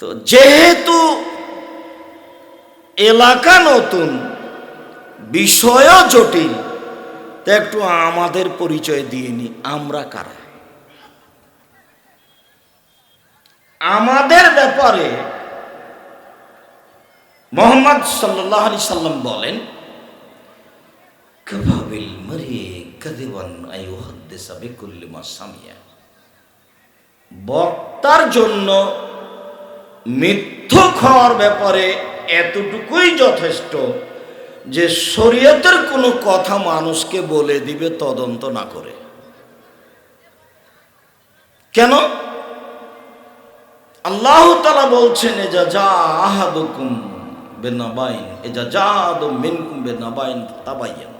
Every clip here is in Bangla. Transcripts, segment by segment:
তো যেহেতু এলাকা নতুন, বিষয়ও জটিল, তো একটু আমাদের পরিচয় দিয়ে নি, আমরা কারা? আমাদের ব্যাপারে মোহাম্মদ সাল্লাহ আলি সাল্লাম বলেন, কভাবিল মরি কদিবান আইহাদ্দেসা বিকুল্লি মাসামিয়া বক্তার জন্য মিথ্যুক হওয়ার ব্যাপারে এতটুকুই যথেষ্ট যে শরীয়তের কোনো কথা মানুষকে বলে দিবে, তদন্ত না করে। কেন? আল্লাহ তালা বলছেন, এজা যা আহাদুকুম বেনাবাইন, এজা যা আদম মিনকুম বেনাবাইন তাবাইয়ান।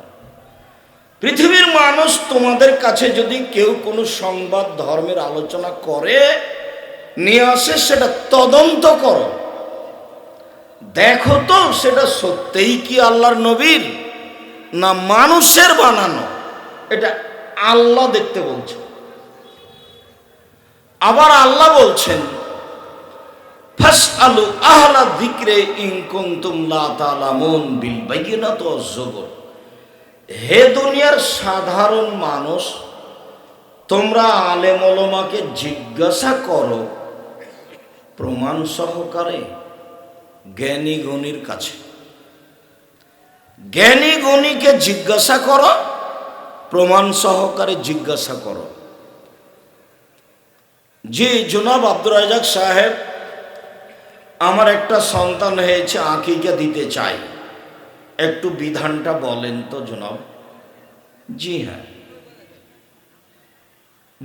পৃথিবীর মানুষ তোমাদের কাছে যদি কেউ কোনো সংবাদ ধর্মের আলোচনা করে নিয়ে আসে, সেটা তদন্ত করো। দেখো তো, সেটা সত্যিই কি আল্লাহর নবীর, না মানুষের বানানো? এটা আল্লাহ দেখতে বলছে। আবার আল্লাহ বলছেন বিল হে দুনিয়ার সাধারণ মানুষ, তোমরা আলেম ওলমাকে জিজ্ঞাসা করো প্রমাণ সহকারে জ্ঞানী গণির কাছে। জ্ঞানী গণিকে জিজ্ঞাসা করো, প্রমাণ সহকারে জিজ্ঞাসা করো। জি, জনাব আব্দুর রাজাক সাহেব, আমার একটা সন্তান হয়েছে আঁকিকে দিতে চাই। একটু বিধানটা বলেন তো, জনাব। জি হ্যাঁ।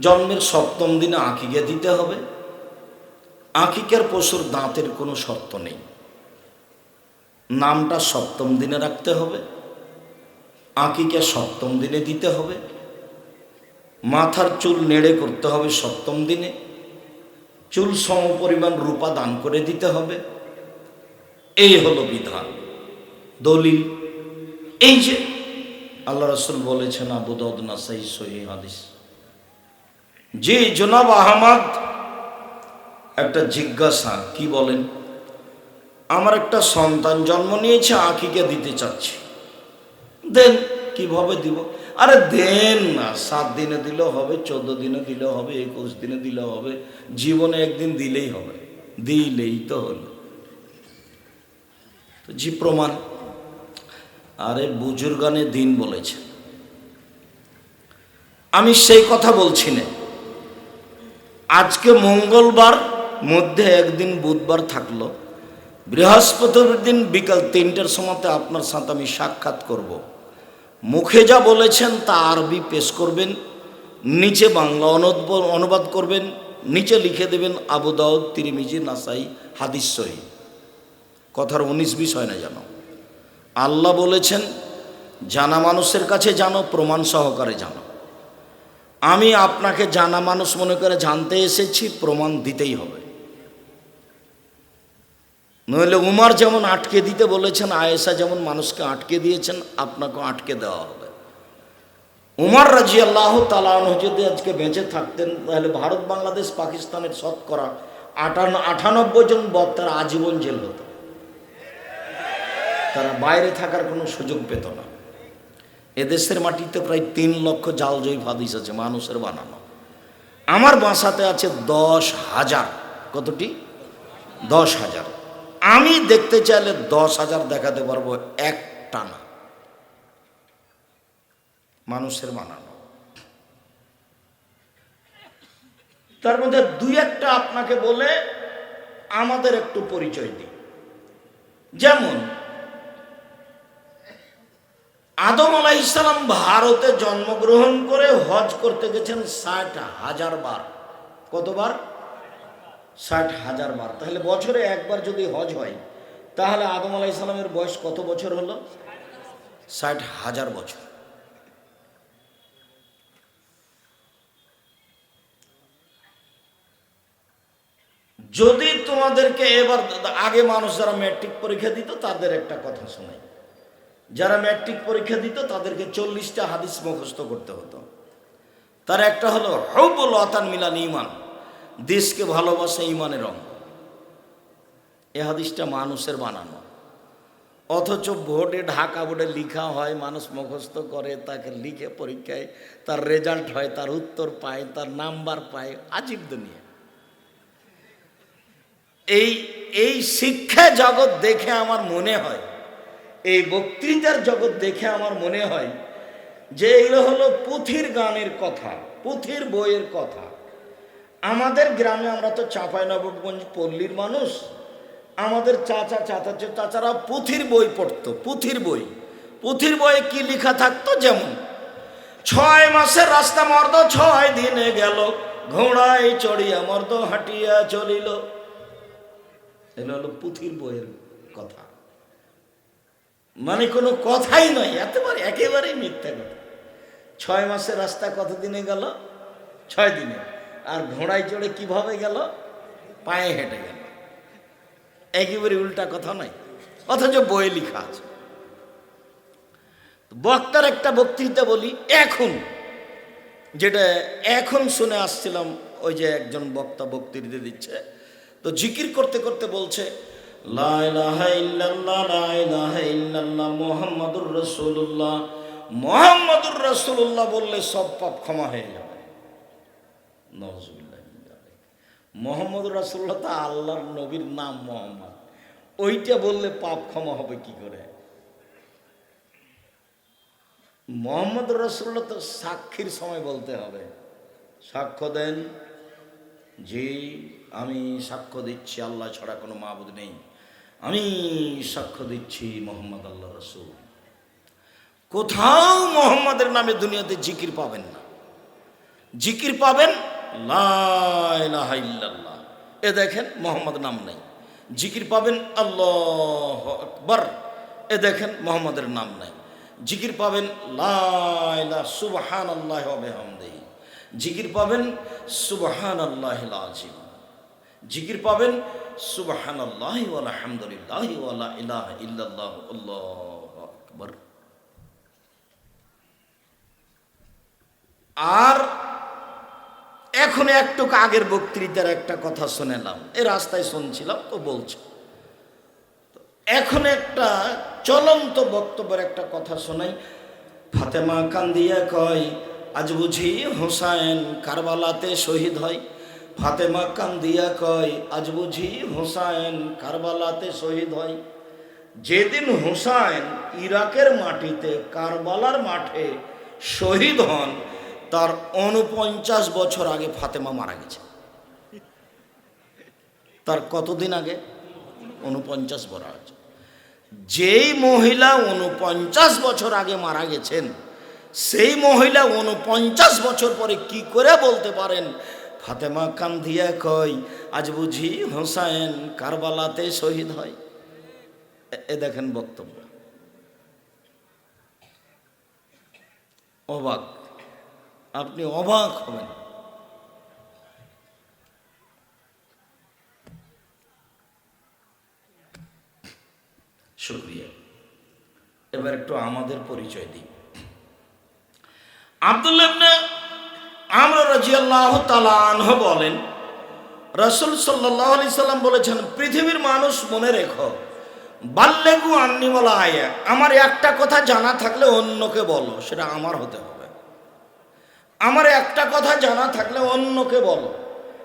জন্মের সপ্তম দিনে আঁকিকে দিতে হবে। আঁকিকের পশুর দাঁতের কোনো শর্ত নেই। নামটা সপ্তম দিনে রাখতে হবে আঁকিকে সপ্তম দিনে দিতে হবে, মাথার চুল নেড়ে করতে হবে সপ্তম দিনে, চুল সম পরিমাণ রূপা দান করে দিতে হবে। এই হলো বিধান, দলিল। এই যে আল্লাহ রসুল বলেছেন, আবু দাউদ নাসাই সহি হাদিস জি জনাব আহমদ একটা জিজ্ঞাসা, কি বলেন? আমার একটা সন্তান জন্ম নিয়েছে আঁকিকে দিতে চাচ্ছি। দেন কীভাবে দিব? আরে দেন না, সাত দিনে দিলেও হবে, চোদ্দ দিনে দিলেও হবে, একুশ দিনে দিলেও হবে, জীবনে একদিন দিলেই হবে, দিলেই তো হলো। তো জি, প্রমাণ। আরে বুজুর্গানে দিন বলেছে। আমি সেই কথা বলছি না। আজকে মঙ্গলবার মধ্যে একদিন বুধবার থাকল। বৃহস্পতির দিন বিকাল তিনটের সময়তে আপনার সাথে আমি সাক্ষাৎ করব। মুখে যা বলেছেন তা আরবি পেশ করবেন, নিচে বাংলা অনুবাদ করবেন, নিচে লিখে দেবেন আবু দাউদ, তিরিমিজি, নাসাই, হাদিস সহি। কথার উনিশ বিশ হয় না জানো। আল্লাহ বলেছেন, জানা মানুষের কাছে জানো, প্রমাণ সহকারে জানো। আমি আপনাকে জানা মানুষ মনে করে জানতে এসেছি, প্রমাণ দিতেই হবে। নইলে উমার যেমন আটকে দিতে বলেছেন, আয়েশা যেমন মানুষকে আটকে দিয়েছেন, আপনাকেও আটকে দেওয়া হবে। উমার রাজি আল্লাহ তালান যদি আজকে বেঁচে থাকতেন, তাহলে ভারত, বাংলাদেশ, পাকিস্তানের শতকরা আটান্ন আটানব্বই জন বক্তার আজীবন জেল হতো। তারা বাইরে থাকার কোনো সুযোগ পেত না। এদেশের মাটিতে প্রায় তিন লক্ষ জাল জয়ী হাদিস আছে, মানুষের বানানো। আমার বাসাতে আছে দশ হাজার। কতটি? দশ হাজার। আমি দেখতে চাইলে দশ হাজার দেখাতে পারব এক টানা মানুষের বানানো। তার মধ্যে দুই একটা আপনাকে বলে আমাদের একটু পরিচয় দিই। যেমন, আদম আলাহ ইসলাম ভারতে জন্মগ্রহণ করে হজ করতে গেছেন ষাট হাজার বার। কতবার? ষাট হাজার বার তাহলে বছরে একবার যদি হজ হয়, তাহলে আদম আলাহ ইসলামের বয়স কত বছর হলো? ষাট হাজার বছর। যদি তোমাদেরকে এবার আগে মানুষ যারা ম্যাট্রিক পরীক্ষা দিত, তাদের একটা কথা শোনাই। যারা ম্যাট্রিক পরীক্ষা দিত, তাদেরকে চল্লিশটা হাদিস মুখস্থ করতে হতো। তার একটা হলো, হৌবুল অতান মিলান ইমান। দেশকে ভালোবাসা ইমানের অঙ্গ। এ হাদিসটা মানুষের বানানো। অথচ ভোটে, ঢাকা বোর্ডে লিখা হয়, মানুষ মুখস্থ করে, তাকে লিখে পরীক্ষায় তার রেজাল্ট হয়, তার উত্তর পায়, তার নাম্বার পায়, আজীব দুনিয়া। এই এই শিক্ষা জগৎ দেখে আমার মনে হয়, এই বক্তৃতার জগৎ দেখে আমার মনে হয় যে এগুলো হলো পুঁথির গানের কথা, পুঁথির বইয়ের কথা। আমাদের গ্রামে আমরা তো চাঁপাই নবাবগঞ্জ পল্লীর মানুষ। আমাদের চাচা চাচা চাচারা পুঁথির বই পড়তো, পুঁথির বই। পুঁথির বইয়ে কি লেখা থাকতো যেমন, ছয় মাসের রাস্তা মর্দ, ছয় দিনে গেল, ঘোড়ায় চড়িয়া মর্দ, হাঁটিয়া চলিল। এগুলো হলো পুঁথির বইয়ের কথা। মানে কোনো কথাই নয়, একেবারে, একেবারেই মিথ্যা কথা। ছয় মাসের রাস্তা কত দিনে গেল? ছয় দিনে। আর ঘোড়ায় চড়ে কীভাবে গেল? পায়ে হেঁটে গেল। একেবারে উল্টা কথা নয়, অথচ বইয়ে লিখা আছে। বক্তার একটা বক্তৃতা বলি, এখন। যেটা এখন শুনে আসছিলাম, ওই যে একজন বক্তা বক্তৃতা দিচ্ছে। তো জিকির করতে করতে বলছে মুহাম্মাদুর রাসূলুল্লাহ। মোহাম্মদুর রাসূলুল্লাহ বললে সব পাপ ক্ষমা হয়ে যাবে। নজরুল্লাহ মোহাম্মদুর রাসূলুল্লাহ তো আল্লাহর নবীর নাম মোহাম্মদ। ওইটা বললে পাপ ক্ষমা হবে কি করে? মোহাম্মদ রসুল্লাহ তো সাক্ষীর সময় বলতে হবে। সাক্ষ্য দেন যে আমি সাক্ষ্য দিচ্ছি, আল্লাহ ছাড়া কোনো মাহবুদ নেই। আমি সাক্ষ্য দিচ্ছি মোহাম্মদ আল্লাহ রসুল। কোথাও মোহাম্মদের নামে দুনিয়াতে জিকির পাবেন না। জিকির পাবেন লা ইলাহা ইল্লাল্লাহ। এ দেখেন মোহাম্মদ নাম নেই। জিকির পাবেন আল্লাহ আকবর। এ দেখেন মোহাম্মদের নাম নাই। জিকির পাবেন লাইলা সুবহান আল্লাহ হামদেহি জিকির পাবেন সুবহান আল্লাহ আজিম জিকির পাবেন সুবহান আল্লাহ আলহামদুলিল্লাহ ওয়ালা ইলাহ ইল্লাল্লাহ, আল্লাহ আকবর। আর এখন একটু আগের বক্তৃতার একটা কথা শুনেলাম। এ রাস্তায় শুনছিলাম তো বলছে। এখন একটা চলন্ত বক্তব্যের একটা কথা শোনাই। ফাতেমা কান্দিয়া কয়, আজ বুঝি হোসাইন কারবালাতে শহীদ হয়। ফাতেমা কান্দিয়া কয়, আজ বুঝি হোসাইন কারবালাতে শহীদ হয়। যেদিন হোসাইন ইরাকের মাটিতে কারবালার মাঠে শহীদ হন তার উনপঞ্চাশ বছর আগে ফাতেমা মারা গেছে। তার কতদিন আগে? উনপঞ্চাশ বছর আছে যেই মহিলা উনপঞ্চাশ বছর আগে মারা গেছেন, সেই মহিলা উনপঞ্চাশ বছর পরে কি করে বলতে পারেন? ফাতেমা কান্দিয়া কয় আজ বুঝি হোসাইন কারবালাতে শহীদ হয়। এ দেখেন বক্তব্য। অবাক। আপনি অবাক হবেন। শুক্রিয়া। এবার একটু আমাদের পরিচয় দিই। আব্দুল্লাহ আমরা রাজিয়াল্লাহ তালানহ বলেন, রসুল সাল্লাহ সাল্লাম বলেছেন, পৃথিবীর মানুষ মনে রেখো বাল্যেগু আন্নিমলা আয়া, আমার একটা কথা জানা থাকলে অন্যকে বলো, সেটা আমার হতে হবে। আমার একটা কথা জানা থাকলে অন্যকে বলো।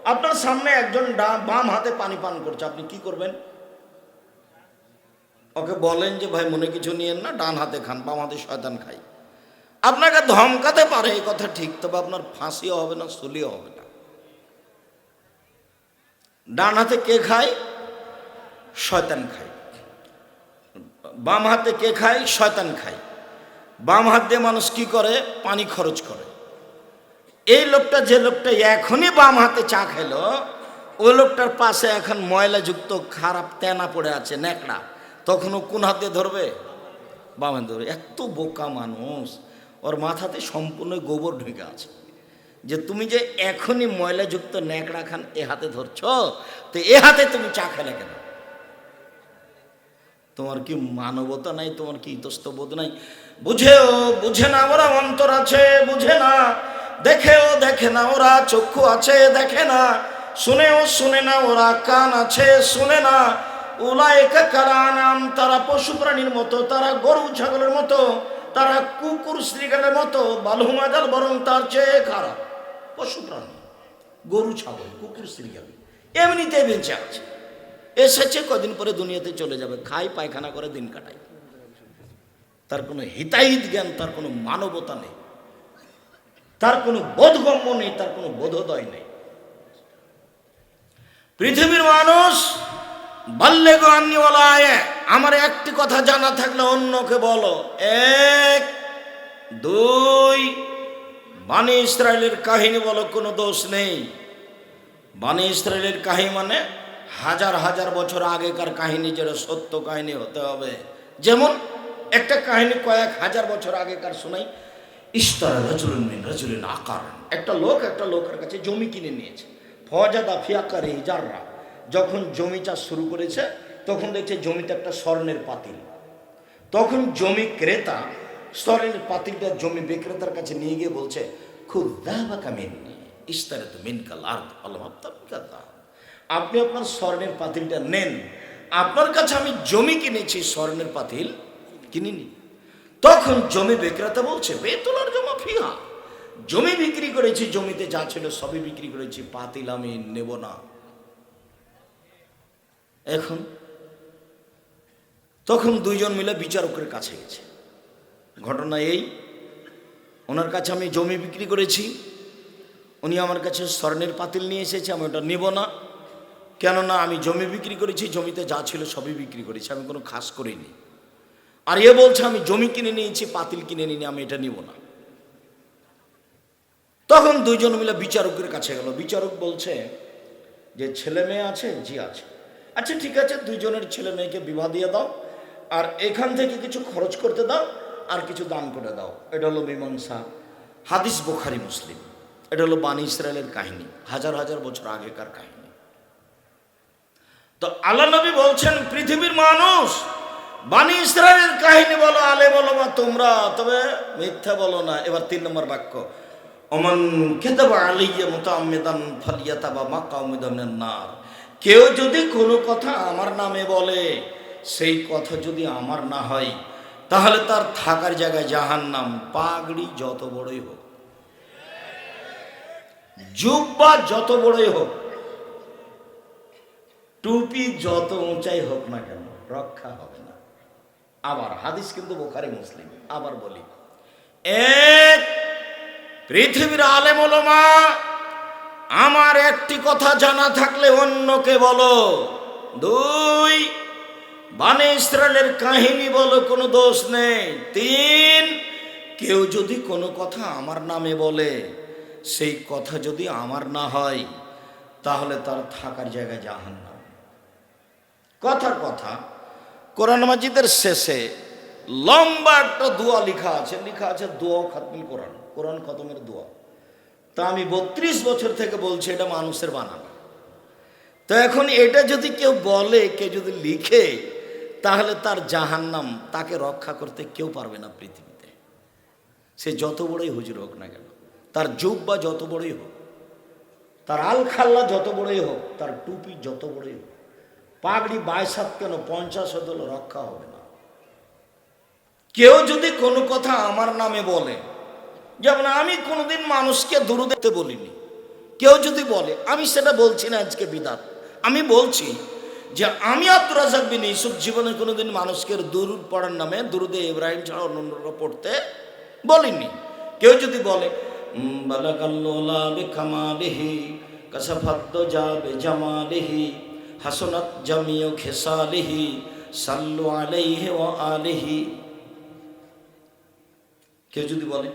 আপনার সামনে একজন বাম হাতে পানি পান করছে, আপনি কি করবেন? ওকে বলেন যে, ভাই, মনে কিছু নিয়েন না, ডান হাতে খান, বাম হাতে শয়তান খাই। আপনাকে ধমকাতে পারে, এই কথা ঠিক, তবে আপনার ফাঁসিও হবে না, সুলিও হবে না। ডান হাতে কে খায়? শয়তান খায়। বাম হাতে কে খায়? শয়তান খায়। বাম হাত দিয়ে মানুষ কি করে? পানি খরচ করে। এই লোকটা যে লোকটা এখনই বাম হাতে চা খেলো ওই লোকটার পাশে এখন ময়লাযুক্ত খারাপ তেনা পড়ে আছে, ন্যাকড়া। তখন ও কোন হাতে ধরবে? বাম হাতে ধরবে। এত বোকা মানুষ। ওর মাথাতে সম্পূর্ণ গোবর ঢুকে আছে। যে তুমি যে এখনই ময়লাযুক্ত ন্যাকড়া খান এ হাতে ধরছ, তো এ হাতে তুমি চা খেলে কেন? তোমার কি মানবতা নাই? তোমার কি ইতস্তবোধ নাই? বুঝেও বুঝে না, ওরা অন্তর আছে, বুঝে না। দেখেও দেখে না, ওরা চক্ষু আছে, দেখে না। শুনেও শুনে না, ওরা কান আছে, শুনে না। উলায়কা কালানাম তারা পশু প্রাণীর মতো, তারা গরু ছাগলের মতো, তারা কুকুর শ্রীগালের মতো বালুমাজাল বরং তার চেয়ে খারাপ। পশু প্রাণী, গরু ছাগল, কুকুর শ্রীগাল এমনিতে বেঁচে আছে। এসেছে কদিন পরে দুনিয়াতে চলে যাবে, খাই, পায়খানা করে দিন কাটায়। তার কোনো হিতাহিত জ্ঞান, তার কোনো মানবতা নেই। তার কোনো বোধগম্য নেই, তার কোনো বোধোদয় নেই। পৃথিবীর মানুষ বাল্যে গান্নিওয়ালায় আমার একটি কথা জানা থাকলে অন্যকে বলো। এক, দুই, বাণী ইসরায়েলের কাহিনী বলো, কোনো দোষ নেই। বাণী ইসরায়েলের কাহিনী মানে হাজার হাজার বছর আগেকার কাহিনী, যেটা সত্য কাহিনী হতে হবে। যেমন একটা কাহিনী কয়েক হাজার বছর আগেকার শোনাই ইস্তারা রাজুলিন মিন রাজুলিন আকার। একটা লোক একটা লোকের কাছে জমি কিনে নিয়েছে। ফজাদা ফিয়াকারে ইজাররা যখন জমি চাষ শুরু করেছে, তখন দেখছে জমিতে একটা স্বর্ণের পাতিল। তখন জমি ক্রেতা স্বর্ণের পাতিলটা জমি বিক্রেতার কাছে নিয়ে গিয়ে বলছে, খুব দাবাকা মিন্নি ইস্তারে তো মিনকাল আর আল্লাহ আপনি আপনার স্বর্ণের পাতিলটা নেন। আপনার কাছে আমি জমি কিনেছি, স্বর্ণের পাতিল কিনিনি। তখন জমি বিক্রেতা বলছে বেতলার জমা ফিহা জমি বিক্রি করেছি, জমিতে যা ছিল সবই বিক্রি করেছি, পাতিল আমি নেব না। এখন তখন দুইজন মিলে বিচারকের কাছে গেছে। ঘটনা এই, ওনার কাছে আমি জমি বিক্রি করেছি, উনি আমার কাছে স্বর্ণের পাতিল নিয়ে এসেছে, আমি ওটা নেব না। কেননা আমি জমি বিক্রি করেছি, জমিতে যা ছিল সবই বিক্রি করেছি, আমি কোনো খাস করিনি। আর এ বলছে, আমি জমি কিনে নিয়েছি, পাতিল কিনে নিনি আমি এটা নিব না। তখন দুইজন মিলে বিচারকের কাছে গেল। বিচারক বলছে যে, ছেলে মেয়ে আছে, জি আছে। আচ্ছা ঠিক আছে, দুইজনের ছেলে মেয়েকে বিবাহ দিয়ে দাও, আর এখান থেকে কিছু খরচ করতে দাও, আর কিছু দান করে দাও। এটা হলো মীমাংসা। হাদিস বোখারি, মুসলিম। এটা হলো বানী ইসরায়েলের কাহিনী, হাজার হাজার বছর আগেকার কাহিনী। তো আল্লাহ নবী বলছেন, পৃথিবীর মানুষ বানী ইসরায়েলের কাহিনী বলো, আলে বলো বা তোমরা, তবে মিথ্যা বলো না। এবার তিন নম্বর বাক্য। অমন খেতাবা আলিয়া মোতামেদান ফালিয়াতা বা মাক্কা উমেদামের নার। কেউ যদি কোনো কথা আমার নামে বলে, সেই কথা যদি আমার না হয়, তাহলে তার থাকার জায়গায় জাহান নাম পাগড়ি যত বড়ই হোক। জুব্বা যত বড়ই হোক, টুপি যত উঁচাই হোক না কেন, রক্ষা হবে না। আবার হাদিস কিন্তু বোখারি, মুসলিম। আবার বলি। এক, পৃথিবীর আলেম ওলমা আমার একটি কথা জানা থাকলে অন্যকে বলো। দুই, বানে ইসরায়েলের কাহিনী বলো, কোনো দোষ নেই। তিন, কেউ যদি কোনো কথা আমার নামে বলে, সেই কথা যদি আমার না হয়, তাহলে তার থাকার জায়গায় জাহান না কথার কথা কোরআন মাজিদের শেষে লম্বা একটা দোয়া লেখা আছে লেখা আছে দোয়া খাতমিল কোরআন কোরআন খতমের দোয়া। তা আমি বত্রিশ বছর থেকে বলছি এটা মানুষের বানানো। তো এখন এটা যদি কেউ বলে, কেউ যদি লিখে, তাহলে তার জাহান্নাম, তাকে রক্ষা করতে কেউ পারবে না পৃথিবীতে। সে যত বড়ই হুজুর হোক না কেন, তার যুগ বা যত বড়ই হোক, তার আল খাল্লা যত বড়ই হোক, তার টুপি যত বড়ই হোক পাগড়ি বাইসাত কেন? পঞ্চাশ হদল রক্ষা হবে না। কেউ যদি কোনো কথা আমার নামে বলে, যেমন আমি কোনোদিন মানুষকে দূর দেখতে বলিনি, কেউ যদি বলে, আমি সেটা বলছি না আজকে বিদাত। আমি বলছি যে আমি আব্দুর রাজাক বিন ইসুফ জীবনে কোনোদিন মানুষকে দুরুদ পড়ার নামে, দুরুদে ইব্রাহিম ছাড়া অন্যরা পড়তে বলিনি। কেউ যদি বলে বালাকাল্লোলা বিকামালিহি কাসাফাদ্দ যাবে জামালিহি হাসনাত জামিও খেসালিহি, সাল্লু আলাইহি ও আলিহি। কেউ যদি বলে,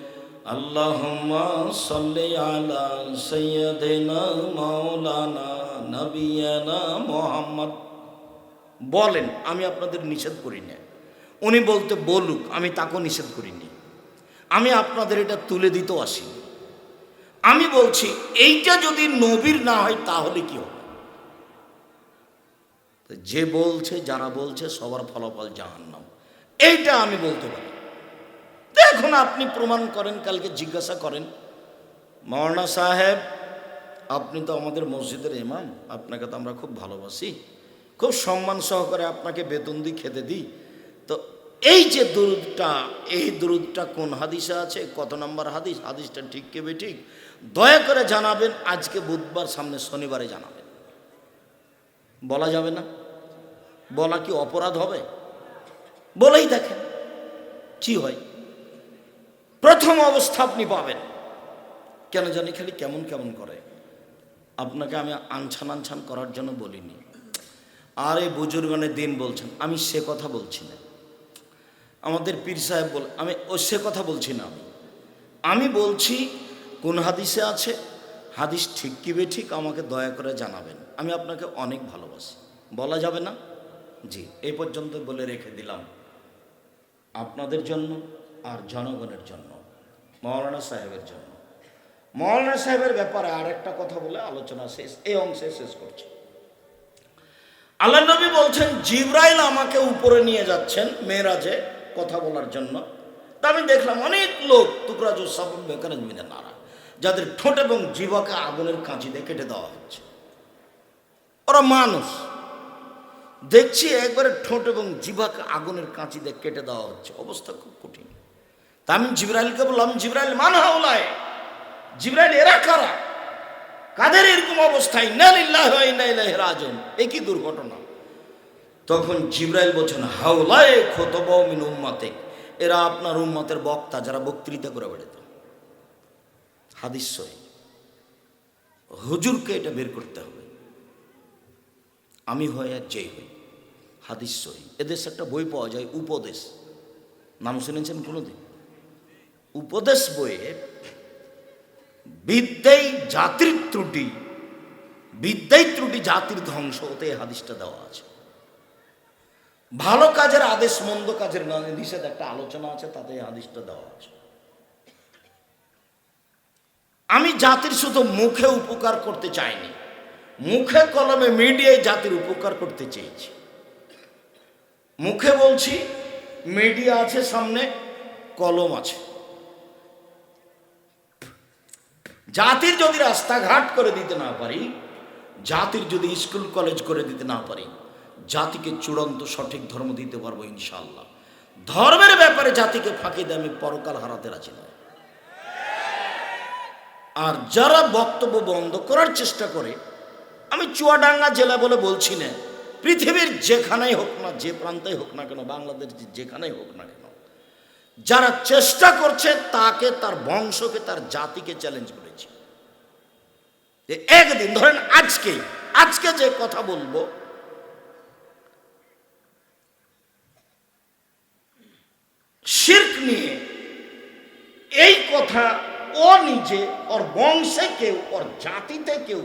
আল্লাহুম্মা সাল্লি আলা সাইয়্যিদিনা মাওলানা নবিয়ানা মুহাম্মদ। বলেন, আমি আপনাদের নিষেধ করি না। উনি বলতে, বলুক, আমি তাকেও নিষেধ করিনি। আমি আপনাদের এটা তুলে দিতেও আসিনি। আমি বলছি, এইটা যদি নবীর না হয়, তাহলে কি হবে? যে বলছে, যারা বলছে, সবার ফলাফল জাহান্নাম। এইটা আমি বলতে পারি। তো এখন আপনি প্রমাণ করেন, কালকে জিজ্ঞাসা করেন মৌলানা সাহেব, আপনি তো আমাদের মসজিদের ইমাম, আপনাকে তো আমরা খুব ভালোবাসি। খুব সম্মান সহকারে আপনাকে বেতন দিই খেতে দিই। তো এই যে দুরুদটা, এই দুরুদটা কোন হাদিসে আছে? কত নম্বর হাদিস? হাদিসটা ঠিক কেবে ঠিক? দয়া করে জানাবেন, আজকে বুধবার, সামনে শনিবারে জানাবেন। বলা যাবে না? বলা কি অপরাধ হবে? বলেই দেখেন, কি হয়? প্রথম অবস্থা আপনি পাবেন। কেন জানি খালি কেমন কেমন করে। আপনাকে আমি আনছান আনছান করার জন্য বলিনি। আর এই বুজুর্গানের দিন বলছেন, আমি সে কথা বলছি না। আমাদের পীর সাহেব বল, আমি ও সে কথা বলছি না আমি। আমি বলছি, কোন হাদিসে আছে? হাদিস ঠিক কি বে ঠিক আমাকে দয়া করে জানাবেন। আমি আপনাকে অনেক ভালোবাসি। বলা যাবে না? জি। এই পর্যন্ত বলে রেখে দিলাম। আপনাদের জন্য আর জনগণের জন্য, মৌলানা সাহেবের জন্য। মৌলানা সাহেবের ব্যাপারে আর একটা কথা বলে আলোচনা শেষ এই অংশে শেষ করছে। আল্লাহ নবী বলছেন, জিব্রাইল আমাকে উপরে নিয়ে যাচ্ছেন মেয়েরাজে কথা বলার জন্য। তা আমি দেখলাম অনেক লোক টুকরাজ সাবন বেকার জমিনে নাড়া যাদের ঠোঁট এবং জীবাকে আগুনের কাঁচি দিয়ে কেটে দেওয়া হচ্ছে। ওরা মানুষ। দেখছি একবারে ঠোঁট এবং জিভাকে আগুনের কাঁচি দিয়ে কেটে দেওয়া হচ্ছে। অবস্থা খুব কঠিন। তা আমি জিব্রাইলকে বললাম, জিব্রাইল, মান হাওলায়? জিব্রাইল, এরা কারা? কাদের এরকম অবস্থায়? রাজন এ কি দুর্ঘটনা? তখন জিব্রাইল বলছেন, হাওলায় খতব মিন উম্মাতে এরা আপনার উম্মাতের বক্তা যারা বক্তৃতা করে বেড়াত। হাদিস হুজুরকে এটা বের করতে হবে। আমি হই আর যেই হই। হাদিস সহি। এদেশ একটা বই পাওয়া যায়, উপদেশ। নাম শুনেছেন কোনোদিন? উপদেশ বইয়ে বিদ্যাই জাতির ত্রুটি, বিদ্যাই ত্রুটি জাতির ধ্বংস এই হাদিসটা দেওয়া আছে। ভালো কাজের আদেশ, মন্দ কাজের নিষেধ একটা আলোচনা আছে তাতে হাদিসটা দেওয়া আছে। আমি জাতির শুধু মুখে উপকার করতে চাইনি মুখে কলমে মিডিয়ায় জাতির উপকার করতে চেয়েছি। মুখে বলছি, মিডিয়া আছে সামনে, কলম আছে। জাতির যদি রাস্তাঘাট করে দিতে না পারি, জাতির যদি স্কুল, কলেজ করে দিতে না পারি, জাতিকে চূড়ান্ত সঠিক ধর্ম দিতে পারব ইনশাল্লাহ ধর্মের ব্যাপারে জাতিকে ফাঁকি দিয়ে আমি পরকাল হারাতে রাজি না আর যারা বক্তব্য বন্ধ করার চেষ্টা করে আমি চুয়াডাঙ্গা জেলা বলে বলছি না। পৃথিবীর যেখানেই হোক না, যে প্রান্তেই হোক না কেন, বাংলাদেশ যেখানেই হোক না কেন, যারা চেষ্টা করছে তাকে, তার বংশকে, তার জাতিকে চ্যালেঞ্জ করেছি। যে একদিন, ধরেন আজকে আজকে যে কথা বলব, শির্ক নিয়ে এই কথা ও নিজে, ওর বংশে কেউ, ওর জাতিতে কেউ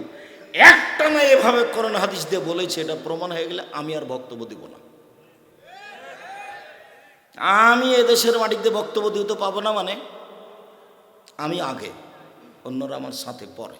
একটা না এভাবে করোন হাদিস দিয়ে বলেছে, এটা প্রমাণ হয়ে গেলে আমি আর বক্তব্য দিব না। আমি এদেশের মাটিতে বক্তব্য দিতে পাবো না মানে আমি আগে, অন্যরা আমার সাথে পরে।